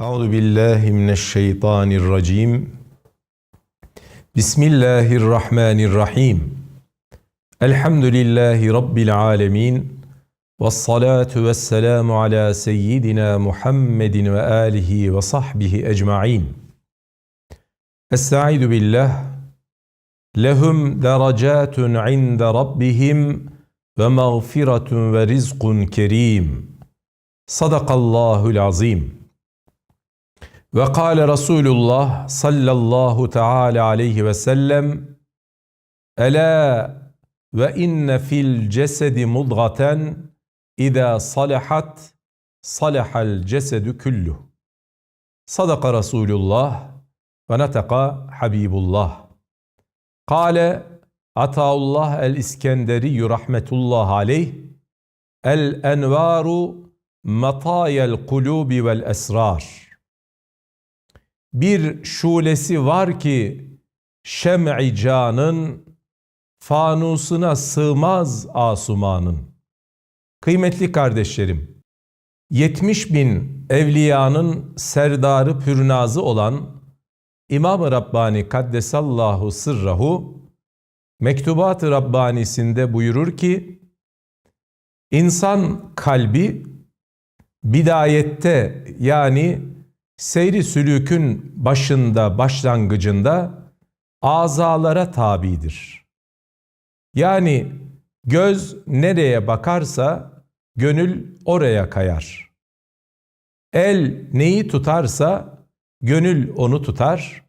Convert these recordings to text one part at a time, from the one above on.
أعوذ بالله من الشيطان الرجيم. بسم الله الرحمن الرحيم. الحمد لله رب العالمين والصلاة والسلام على سيدنا محمد وآله وصحبه أجمعين. أستعيذ بالله. لهم درجات عند ربهم ومغفرة ورزق كريم. صدق الله العظيم. Ve kâle Resulullah sallallahu teala aleyhi ve sellem Ela ve inne fil cesedi mudgaten İzâ salahat salahal cesedü küllüh. Sadaka Resulullah ve neteka Habibullah. Kale Ataullah el-İskenderi rahmetullah aleyh El envaru matayel kulubi vel esrar. Bir şulesi var ki şem'i canın fanusuna sığmaz asumanın. Kıymetli kardeşlerim, 70 bin evliyanın serdarı pürnazı olan İmam-ı Rabbani Kaddesallahu Sırrahu Mektubat-ı Rabbanisinde buyurur ki insan kalbi bidayette yani seyri sülükün başında başlangıcında azalara tabidir. Yani göz nereye bakarsa gönül oraya kayar. El neyi tutarsa gönül onu tutar.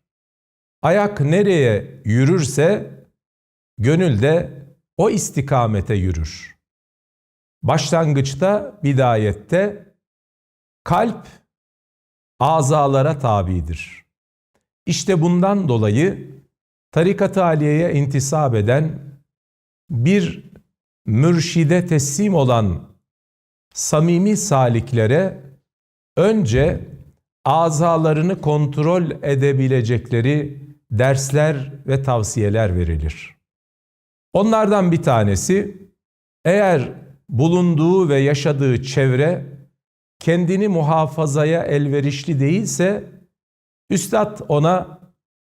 Ayak nereye yürürse gönül de o istikamete yürür. Başlangıçta, bidayette kalp azalara tabidir. İşte bundan dolayı tarikat-ı aliyeye intisap eden bir mürşide teslim olan samimi saliklere önce azalarını kontrol edebilecekleri dersler ve tavsiyeler verilir. Onlardan bir tanesi eğer bulunduğu ve yaşadığı çevre kendini muhafazaya elverişli değilse üstad ona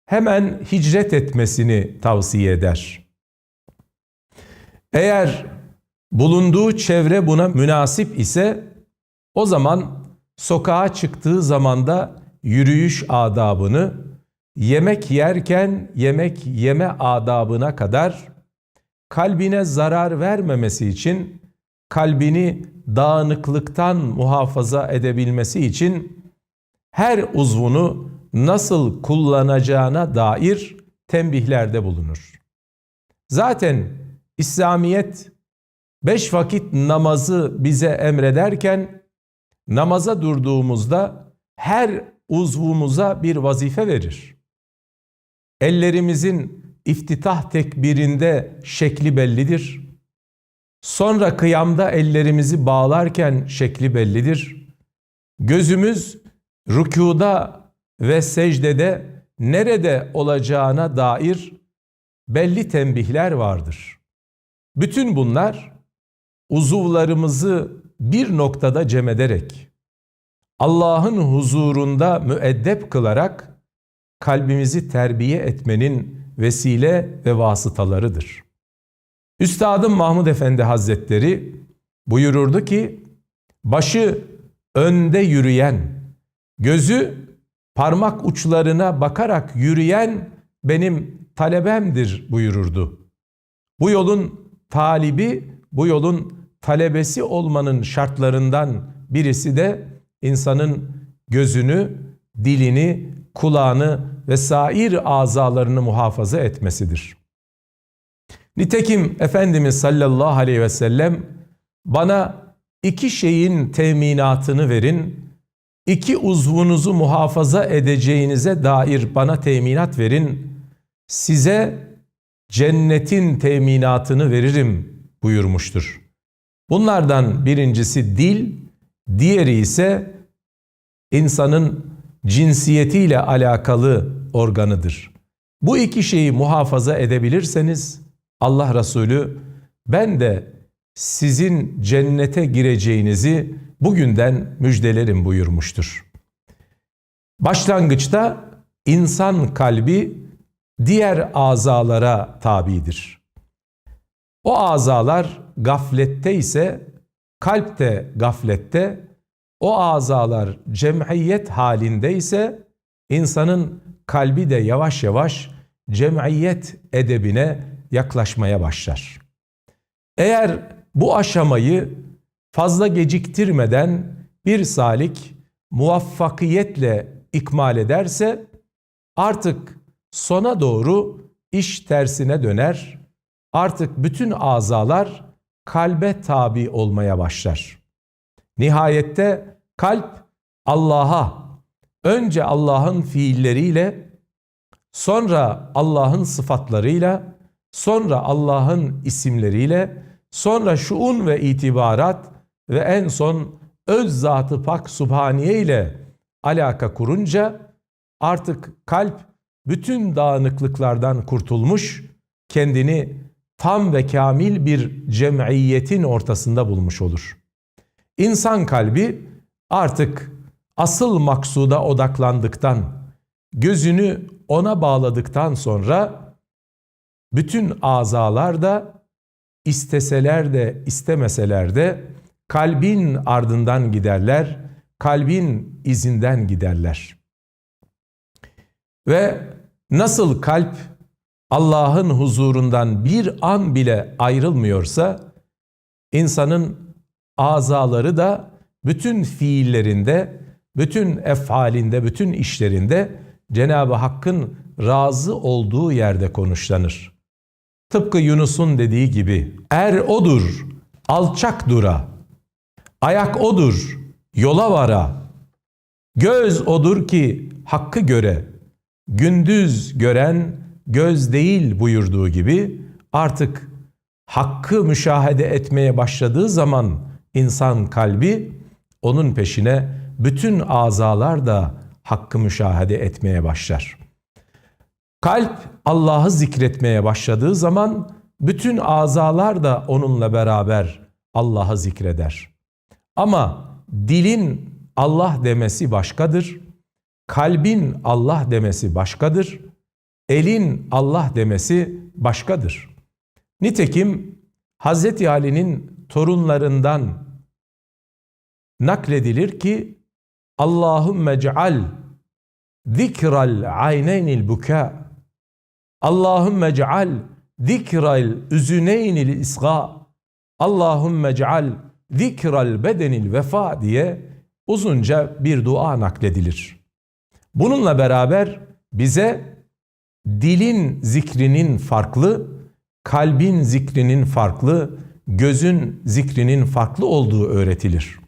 hemen hicret etmesini tavsiye eder. Eğer bulunduğu çevre buna münasip ise o zaman sokağa çıktığı zamanda yürüyüş adabını, yemek yerken yemek yeme adabına kadar kalbine zarar vermemesi için kalbini dağınıklıktan muhafaza edebilmesi için her uzvunu nasıl kullanacağına dair tembihlerde bulunur. Zaten İslamiyet beş vakit namazı bize emrederken namaza durduğumuzda her uzvumuza bir vazife verir. Ellerimizin iftitah tekbirinde şekli bellidir. Sonra kıyamda ellerimizi bağlarken şekli bellidir. Gözümüz rükuda ve secdede nerede olacağına dair belli tembihler vardır. Bütün bunlar uzuvlarımızı bir noktada cem ederek, Allah'ın huzurunda müeddep kılarak kalbimizi terbiye etmenin vesile ve vasıtalarıdır. Üstadım Mahmud Efendi Hazretleri buyururdu ki, başı önde yürüyen, gözü parmak uçlarına bakarak yürüyen benim talebemdir buyururdu. Bu yolun talibi, bu yolun talebesi olmanın şartlarından birisi de insanın gözünü, dilini, kulağını ve sair azalarını muhafaza etmesidir. Nitekim Efendimiz sallallahu aleyhi ve sellem bana iki şeyin teminatını verin, iki uzvunuzu muhafaza edeceğinize dair bana teminat verin, size cennetin teminatını veririm buyurmuştur. Bunlardan birincisi dil, diğeri ise insanın cinsiyetiyle alakalı organıdır. Bu iki şeyi muhafaza edebilirseniz Allah Resulü ben de sizin cennete gireceğinizi bugünden müjdelerim buyurmuştur. Başlangıçta insan kalbi diğer azalara tabidir. O azalar gaflette ise kalp de gaflette, o azalar cemiyet halinde ise insanın kalbi de yavaş yavaş cemiyet edebine yaklaşmaya başlar. Eğer bu aşamayı fazla geciktirmeden bir salik muvaffakiyetle ikmal ederse artık sona doğru iş tersine döner. Artık bütün azalar kalbe tabi olmaya başlar. Nihayette kalp Allah'a önce Allah'ın fiilleriyle sonra Allah'ın sıfatlarıyla sonra Allah'ın isimleriyle sonra şuun ve itibarat ve en son öz zatı pak subhaniye ile alaka kurunca artık kalp bütün dağınıklıklardan kurtulmuş, kendini tam ve kamil bir cemiyetin ortasında bulmuş olur. İnsan kalbi artık asıl maksuda odaklandıktan, gözünü ona bağladıktan sonra bütün azalar da isteseler de istemeseler de kalbin ardından giderler, kalbin izinden giderler. Ve nasıl kalp Allah'ın huzurundan bir an bile ayrılmıyorsa insanın azaları da bütün fiillerinde, bütün efalinde, bütün işlerinde Cenab-ı Hakk'ın razı olduğu yerde konuşlanır. Tıpkı Yunus'un dediği gibi er odur, alçak dura, ayak odur, yola vara, göz odur ki hakkı göre, gündüz gören göz değil buyurduğu gibi artık hakkı müşahede etmeye başladığı zaman insan kalbi onun peşine bütün azalar da hakkı müşahede etmeye başlar. Kalp Allah'ı zikretmeye başladığı zaman bütün azalar da onunla beraber Allah'ı zikreder. Ama dilin Allah demesi başkadır. Kalbin Allah demesi başkadır. Elin Allah demesi başkadır. Nitekim Hazreti Ali'nin torunlarından nakledilir ki Allahümme ceal zikral ayneynil buka Allahümme ceal zikral üzüneynil isga Allahümme ceal zikral bedenil vefa diye uzunca bir dua nakledilir. Bununla beraber bize dilin zikrinin farklı, kalbin zikrinin farklı, gözün zikrinin farklı olduğu öğretilir.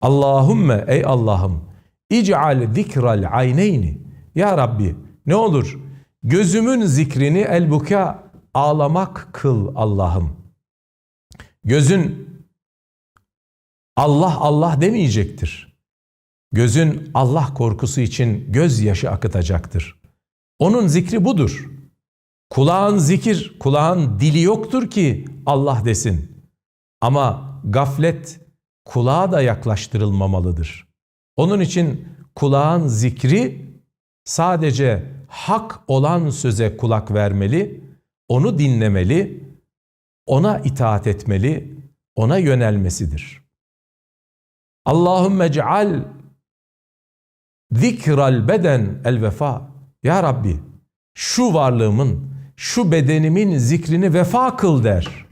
Allahümme ey Allah'ım İc'al zikral ayneyni. Ya Rabbi ne olur gözümün zikrini el buka ağlamak kıl Allah'ım. Gözün Allah Allah demeyecektir. Gözün Allah korkusu için gözyaşı akıtacaktır. Onun zikri budur. Kulağın zikir, kulağın dili yoktur ki Allah desin. Ama gaflet kulağa da yaklaştırılmamalıdır. Onun için kulağın zikri sadece hak olan söze kulak vermeli, onu dinlemeli, ona itaat etmeli, ona yönelmesidir. Allahümme ceal zikral beden el vefa. Ya Rabbi şu varlığımın, şu bedenimin zikrini vefa kıl der.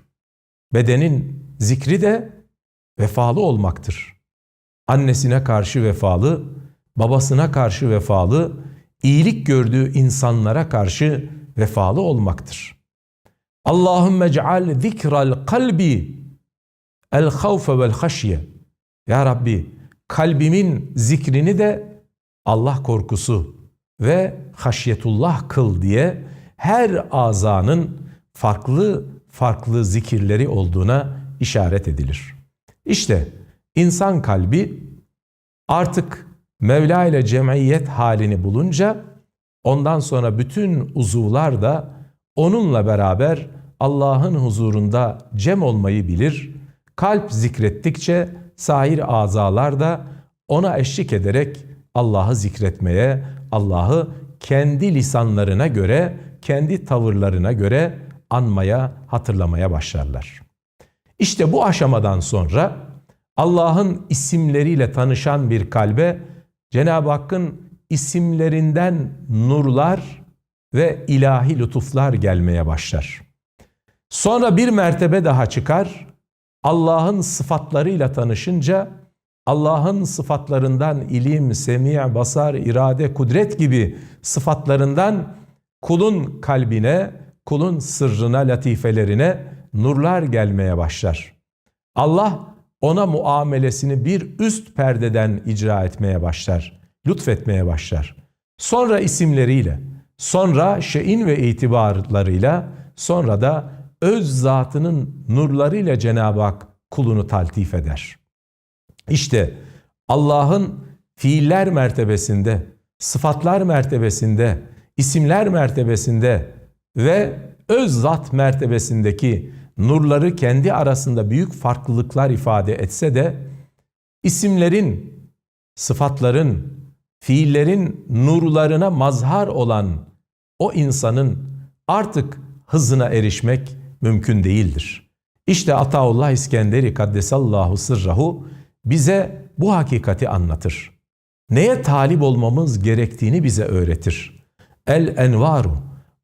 Bedenin zikri de vefalı olmaktır. Annesine karşı vefalı, babasına karşı vefalı, iyilik gördüğü insanlara karşı vefalı olmaktır. Allahümme ceal zikral kalbi el havfe vel haşye. Ya Rabbi kalbimin zikrini de Allah korkusu ve haşyetullah kıl diye her azanın farklı farklı zikirleri olduğuna işaret edilir. İşte insan kalbi artık Mevla ile cemiyet halini bulunca ondan sonra bütün uzuvlar da onunla beraber Allah'ın huzurunda cem olmayı bilir. Kalp zikrettikçe sahir azalar da ona eşlik ederek Allah'ı zikretmeye, Allah'ı kendi lisanlarına göre, kendi tavırlarına göre anmaya, hatırlamaya başlarlar. İşte bu aşamadan sonra Allah'ın isimleriyle tanışan bir kalbe Cenab-ı Hakk'ın isimlerinden nurlar ve ilahi lütuflar gelmeye başlar. Sonra bir mertebe daha çıkar. Allah'ın sıfatlarıyla tanışınca Allah'ın sıfatlarından ilim, semi, basar, irade, kudret gibi sıfatlarından kulun kalbine, kulun sırrına, latifelerine nurlar gelmeye başlar. Allah ona muamelesini bir üst perdeden icra etmeye başlar, lütfetmeye başlar. Sonra isimleriyle, sonra şeyin ve itibarlarıyla, sonra da öz zatının nurlarıyla Cenab-ı Hak kulunu taltif eder. İşte Allah'ın fiiller mertebesinde, sıfatlar mertebesinde, isimler mertebesinde ve öz zat mertebesindeki nurları kendi arasında büyük farklılıklar ifade etse de isimlerin, sıfatların, fiillerin nurlarına mazhar olan o insanın artık hızına erişmek mümkün değildir. İşte Ataullah İskenderi Kaddesallahu sırrahu bize bu hakikati anlatır. Neye talip olmamız gerektiğini bize öğretir. El envaru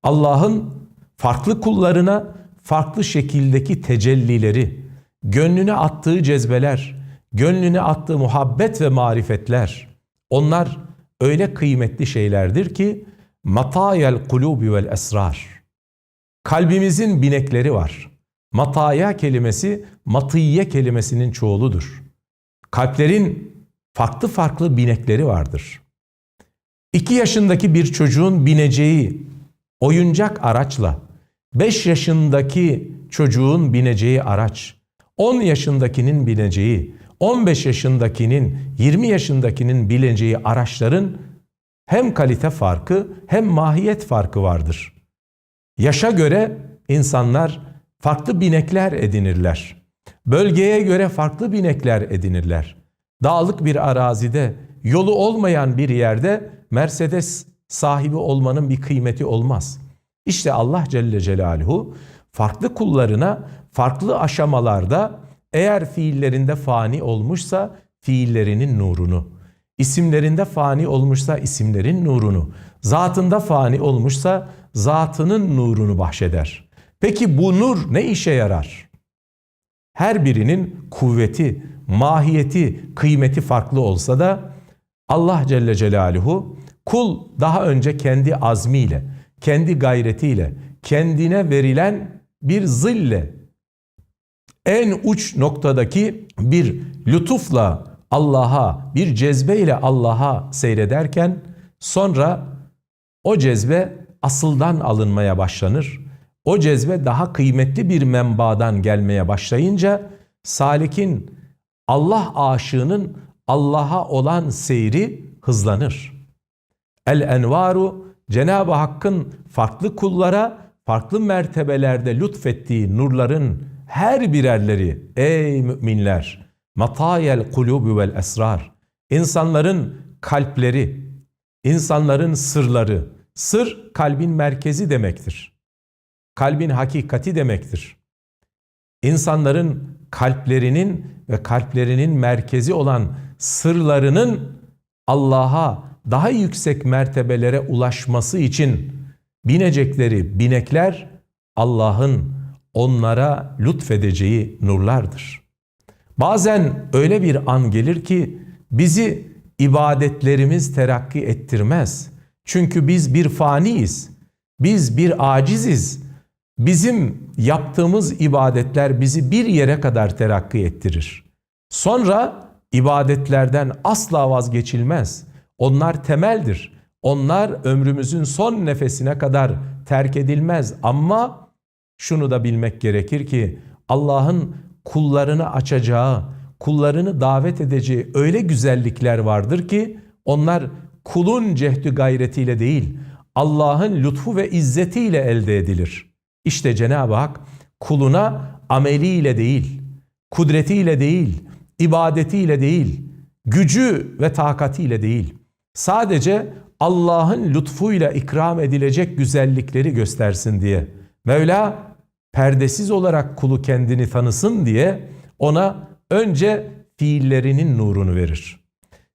Allah'ın farklı kullarına farklı şekildeki tecellileri, gönlüne attığı cezbeler, gönlüne attığı muhabbet ve marifetler onlar öyle kıymetli şeylerdir ki matayel kulubi vel esrar Kalbimizin binekleri var. Mataya kelimesi matiye kelimesinin çoğuludur. Kalplerin farklı farklı binekleri vardır. İki yaşındaki bir çocuğun bineceği oyuncak araçla, beş yaşındaki çocuğun bineceği araç, on yaşındakinin bineceği, on beş yaşındakinin, yirmi yaşındakinin bineceği araçların hem kalite farkı hem mahiyet farkı vardır.'' Yaşa göre insanlar farklı binekler edinirler. Bölgeye göre farklı binekler edinirler. Dağlık bir arazide, yolu olmayan bir yerde Mercedes sahibi olmanın bir kıymeti olmaz. İşte Allah Celle Celaluhu farklı kullarına farklı aşamalarda eğer fiillerinde fani olmuşsa fiillerinin nurunu, isimlerinde fani olmuşsa isimlerin nurunu, zatında fani olmuşsa zatının nurunu bahşeder. Peki bu nur ne işe yarar? Her birinin kuvveti, mahiyeti, kıymeti farklı olsa da Allah Celle Celaluhu kul daha önce kendi azmiyle, kendi gayretiyle, kendine verilen bir zille en uç noktadaki bir lütufla Allah'a, bir cezbeyle Allah'a seyrederken sonra o cezbe asıldan alınmaya başlanır. O cezbe daha kıymetli bir menbadan gelmeye başlayınca salikin Allah aşığının Allah'a olan seyri hızlanır. El envaru Cenab-ı Hakk'ın farklı kullara farklı mertebelerde lütfettiği nurların her birerleri ey müminler matayel kulubu vel esrar insanların kalpleri insanların sırları Sır kalbin merkezi demektir. Kalbin hakikati demektir. İnsanların kalplerinin ve kalplerinin merkezi olan sırlarının Allah'a daha yüksek mertebelere ulaşması için binecekleri binekler Allah'ın onlara lütfedeceği nurlardır. Bazen öyle bir an gelir ki bizi ibadetlerimiz terakki ettirmez. Çünkü biz bir faniyiz. Biz bir aciziz. Bizim yaptığımız ibadetler bizi bir yere kadar terakki ettirir. Sonra ibadetlerden asla vazgeçilmez. Onlar temeldir. Onlar ömrümüzün son nefesine kadar terk edilmez. Ama şunu da bilmek gerekir ki Allah'ın kullarını açacağı, kullarını davet edeceği öyle güzellikler vardır ki onlar kulun cehdi gayretiyle değil, Allah'ın lütfu ve izzetiyle elde edilir. İşte Cenab-ı Hak kuluna ameliyle değil, kudretiyle değil, ibadetiyle değil, gücü ve takatiyle değil, Sadece Allah'ın lütfuyla ikram edilecek güzellikleri göstersin diye. Mevla perdesiz olarak kulu kendini tanısın diye ona önce fiillerinin nurunu verir.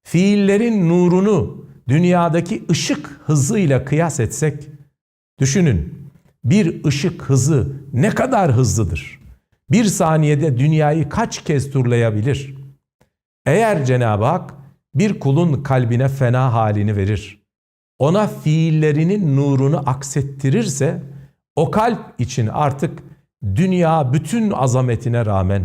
Fiillerin nurunu dünyadaki ışık hızıyla kıyas etsek düşünün bir ışık hızı ne kadar hızlıdır? Bir saniyede dünyayı kaç kez turlayabilir? Eğer Cenab-ı Hak bir kulun kalbine fena halini verir, ona fiillerinin nurunu aksettirirse, o kalp için artık dünya bütün azametine rağmen,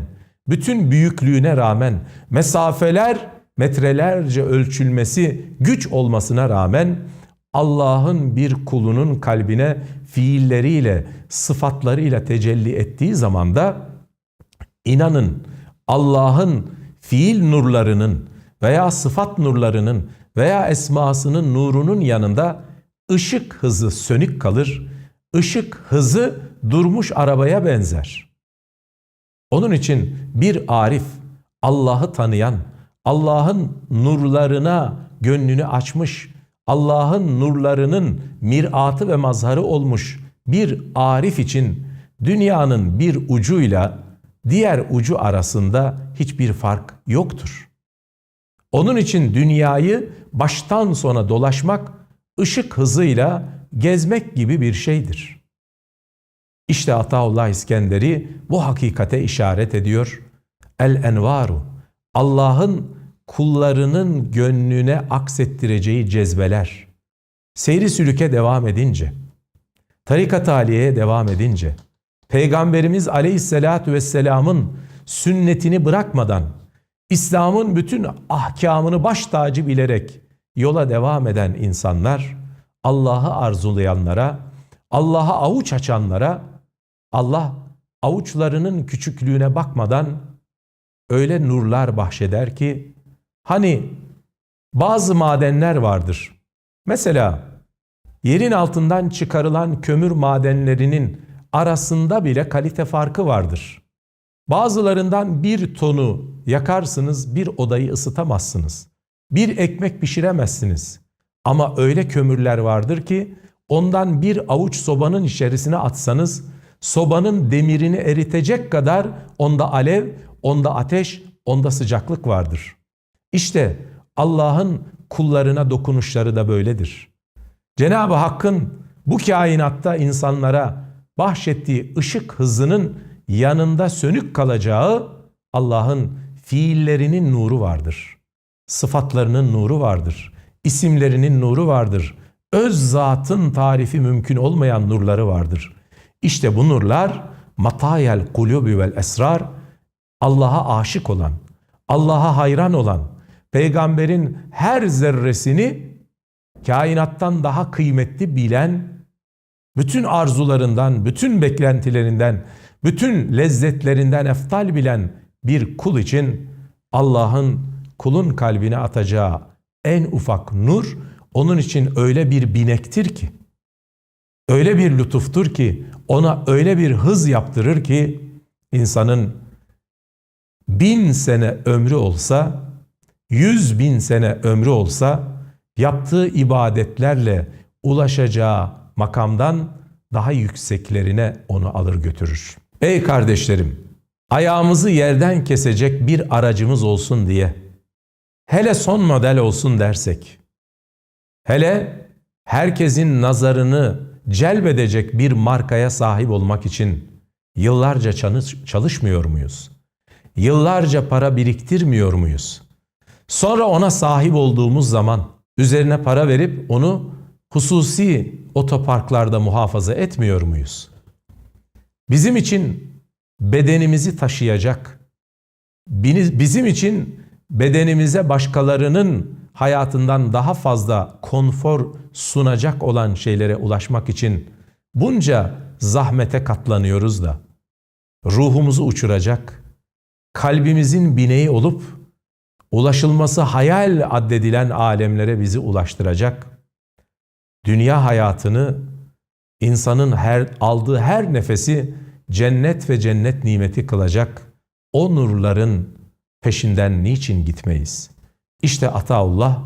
bütün büyüklüğüne rağmen, mesafeler metrelerce ölçülmesi güç olmasına rağmen, Allah'ın bir kulunun kalbine fiilleriyle, sıfatlarıyla tecelli ettiği zaman da inanın Allah'ın fiil nurlarının veya sıfat nurlarının veya esmasının nurunun yanında ışık hızı sönük kalır. Işık hızı durmuş arabaya benzer. Onun için bir arif, Allah'ı tanıyan, Allah'ın nurlarına gönlünü açmış, Allah'ın nurlarının miratı ve mazharı olmuş bir arif için dünyanın bir ucuyla diğer ucu arasında hiçbir fark yoktur. Onun için dünyayı baştan sona dolaşmak ışık hızıyla gezmek gibi bir şeydir. İşte Ataullah İskenderi bu hakikate işaret ediyor. El envaru Allah'ın kullarının gönlüne aksettireceği cezbeler. Seyri sülüke devam edince, tarikat aliyeye devam edince, Peygamberimiz aleyhissalatu vesselamın sünnetini bırakmadan, İslam'ın bütün ahkamını baş tacı bilerek yola devam eden insanlar, Allah'ı arzulayanlara, Allah'a avuç açanlara, Allah avuçlarının küçüklüğüne bakmadan öyle nurlar bahşeder ki, hani bazı madenler vardır. Mesela yerin altından çıkarılan kömür madenlerinin arasında bile kalite farkı vardır. Bazılarından bir tonu yakarsınız, bir odayı ısıtamazsınız. Bir ekmek pişiremezsiniz. Ama öyle kömürler vardır ki ondan bir avuç sobanın içerisine atsanız sobanın demirini eritecek kadar onda alev, onda ateş, onda sıcaklık vardır. İşte Allah'ın kullarına dokunuşları da böyledir. Cenab-ı Hakk'ın bu kainatta insanlara bahşettiği ışık hızının yanında sönük kalacağı Allah'ın fiillerinin nuru vardır. Sıfatlarının nuru vardır. isimlerinin nuru vardır. Öz zatın tarifi mümkün olmayan nurları vardır. İşte bu nurlar matayel kulubi vel esrar Allah'a aşık olan, Allah'a hayran olan, peygamberin her zerresini kainattan daha kıymetli bilen, bütün arzularından, bütün beklentilerinden, bütün lezzetlerinden eftal bilen bir kul için Allah'ın kulun kalbine atacağı en ufak nur onun için öyle bir binektir ki, öyle bir lütuftur ki, ona öyle bir hız yaptırır ki insanın bin sene ömrü olsa, yüz bin sene ömrü olsa yaptığı ibadetlerle ulaşacağı makamdan daha yükseklerine onu alır götürür. Ey kardeşlerim, ayağımızı yerden kesecek bir aracımız olsun diye, hele son model olsun dersek, hele herkesin nazarını celbedecek bir markaya sahip olmak için yıllarca çalışmıyor muyuz? Yıllarca para biriktirmiyor muyuz? Sonra ona sahip olduğumuz zaman üzerine para verip onu hususi otoparklarda muhafaza etmiyor muyuz? Bizim için bedenimizi taşıyacak, bizim için bedenimize başkalarının hayatından daha fazla konfor sunacak olan şeylere ulaşmak için bunca zahmete katlanıyoruz da. Ruhumuzu uçuracak, kalbimizin bineği olup ulaşılması hayal addedilen alemlere bizi ulaştıracak, dünya hayatını insanın her aldığı her nefesi cennet ve cennet nimeti kılacak o nurların peşinden niçin gitmeyiz? İşte Ataullah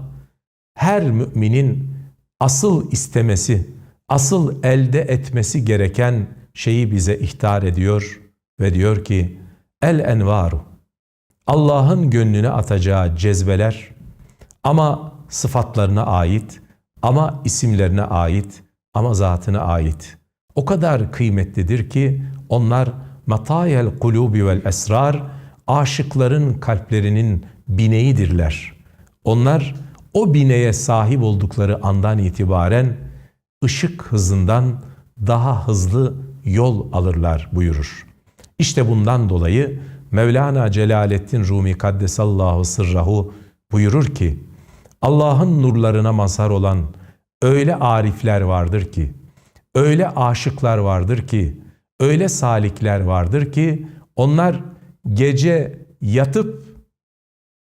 her müminin asıl istemesi, asıl elde etmesi gereken şeyi bize ihtar ediyor ve diyor ki el envaru Allah'ın gönlüne atacağı cezbeler ama sıfatlarına ait, ama isimlerine ait, ama zatına ait. O kadar kıymetlidir ki onlar matayel kulubi vel esrar, aşıkların kalplerinin bineğidirler. Onlar o bineğe sahip oldukları andan itibaren ışık hızından daha hızlı yol alırlar buyurur. İşte bundan dolayı Mevlana Celaleddin Rumi Kaddesallahu Sırrahu buyurur ki Allah'ın nurlarına mazhar olan öyle arifler vardır ki, öyle aşıklar vardır ki, öyle salikler vardır ki onlar gece yatıp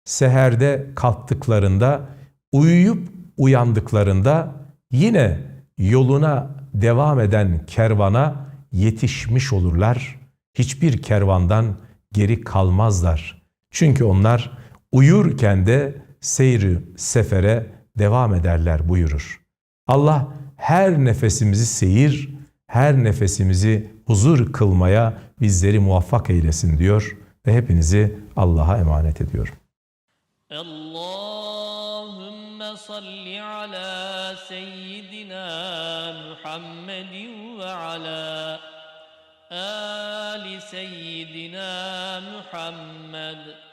seherde kalktıklarında, uyuyup uyandıklarında yine yoluna devam eden kervana yetişmiş olurlar. Hiçbir kervandan geri kalmazlar. Çünkü onlar uyurken de seyri sefere devam ederler buyurur. Allah her nefesimizi seyir, her nefesimizi huzur kılmaya bizleri muvaffak eylesin diyor ve hepinizi Allah'a emanet ediyorum. Allahümme salli ala seyyidina Muhammedin ve ala ali seyyidina Muhammed.